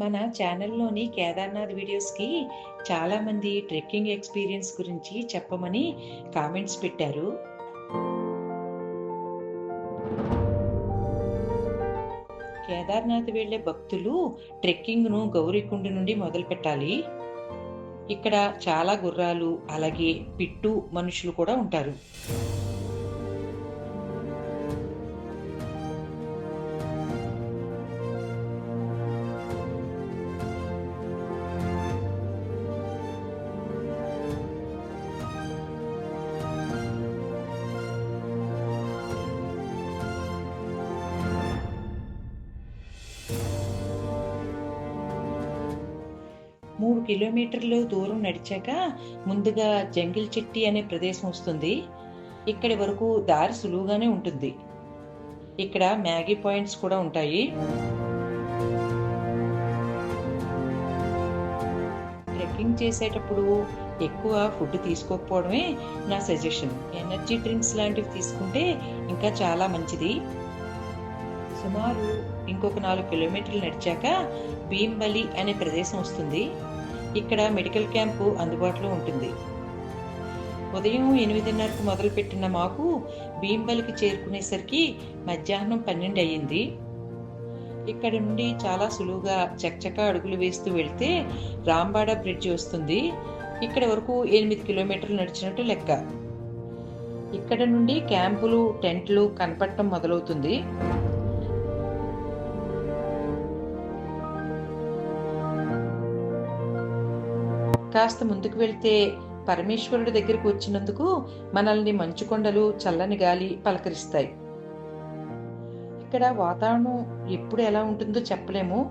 మన ఛానల్లోని కేదార్నాథ్ వీడియోస్కి చాలామంది ట్రెక్కింగ్ ఎక్స్పీరియన్స్ గురించి చెప్పమని కామెంట్స్ పెట్టారు. కేదార్నాథ్ వెళ్ళే భక్తులు ట్రెక్కింగ్ను గౌరీకుండ నుండి మొదలు పెట్టాలి. ఇక్కడ చాలా గుర్రాలు అలాగే పిట్టు మనుషులు కూడా ఉంటారు. మూడు కిలోమీటర్లు దూరం నడిచాక ముందుగా జంగిల్ చెట్టి అనే ప్రదేశం వస్తుంది. ఇక్కడి వరకు దారి సులువుగానే ఉంటుంది. ఇక్కడ మ్యాగీ పాయింట్స్ కూడా ఉంటాయి. ట్రెక్కింగ్ చేసేటప్పుడు ఎక్కువ ఫుడ్ తీసుకోకపోవడమే నా సజెషన్. ఎనర్జీ డ్రింక్స్ లాంటివి తీసుకుంటే ఇంకా చాలా మంచిది. సుమారు ఇంకొక నాలుగు కిలోమీటర్లు నడిచాక భీంబలి అనే ప్రదేశం వస్తుంది. ఇక్కడ మెడికల్ క్యాంపు అందుబాటులో ఉంటుంది. ఉదయం ఎనిమిదిన్నరకు మొదలుపెట్టిన మాకు భీంబలికి చేరుకునేసరికి మధ్యాహ్నం పన్నెండు అయ్యింది. ఇక్కడ నుండి చాలా సులువుగా చకచక అడుగులు వేస్తూ వెళ్తే రాంబాడ బ్రిడ్జ్ వస్తుంది. ఇక్కడ వరకు ఎనిమిది కిలోమీటర్లు నడిచినట్టు లెక్క. ఇక్కడ నుండి క్యాంపులు టెంట్లు కనపడటం మొదలవుతుంది. కాస్త ముందుకు వెళ్తే పరమేశ్వరుడి దగ్గరికి వచ్చినందుకు మనల్ని మంచు కొండలు చల్లని గాలి పలకరిస్తాయి. ఇక్కడ వాతావరణం ఎప్పుడు ఎలా ఉంటుందో చెప్పలేము.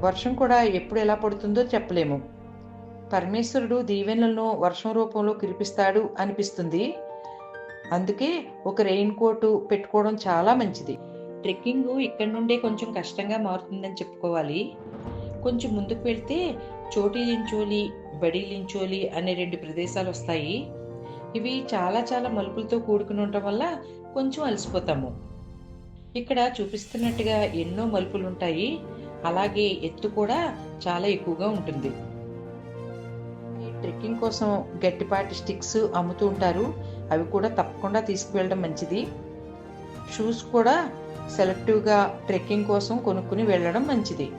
వర్షం కూడా ఎప్పుడు ఎలా పడుతుందో చెప్పలేము. పరమేశ్వరుడు దీవెనలను వర్షం రూపంలో కురిపిస్తాడు అనిపిస్తుంది. అందుకే ఒక రెయిన్ కోటు పెట్టుకోవడం చాలా మంచిది. ట్రెక్కింగ్ ఇక్కడ నుండే కొంచెం కష్టంగా మారుతుందని చెప్పుకోవాలి. కొంచెం ముందుకు వెళ్తే చోటి లించోలి బడి లించోలి అనే రెండు ప్రదేశాలు వస్తాయి. ఇవి చాలా చాలా మలుపులతో కూడుకుని ఉండటం వల్ల కొంచెం అలసిపోతాము. ఇక్కడ చూపిస్తున్నట్టుగా ఎన్నో మలుపులు ఉంటాయి. అలాగే ఎత్తు కూడా చాలా ఎక్కువగా ఉంటుంది. ట్రెక్కింగ్ కోసం గట్టిపాటి స్టిక్స్ అమ్ముతూ ఉంటారు. అవి కూడా తప్పకుండా తీసుకువెళ్ళడం మంచిది. షూస్ కూడా సెలెక్టివ్గా ట్రెక్కింగ్ కోసం కొనుక్కుని వెళ్ళడం మంచిది.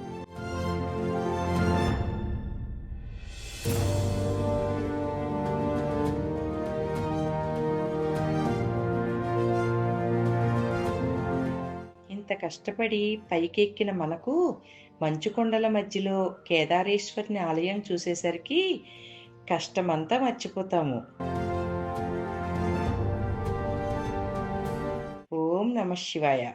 ఇంత కష్టపడి పైకెక్కిన మనకు మంచుకొండల మధ్యలో కేదారేశ్వరిని ఆలయం చూసేసరికి కష్టమంతా మర్చిపోతాము. ఓం నమ శివాయ.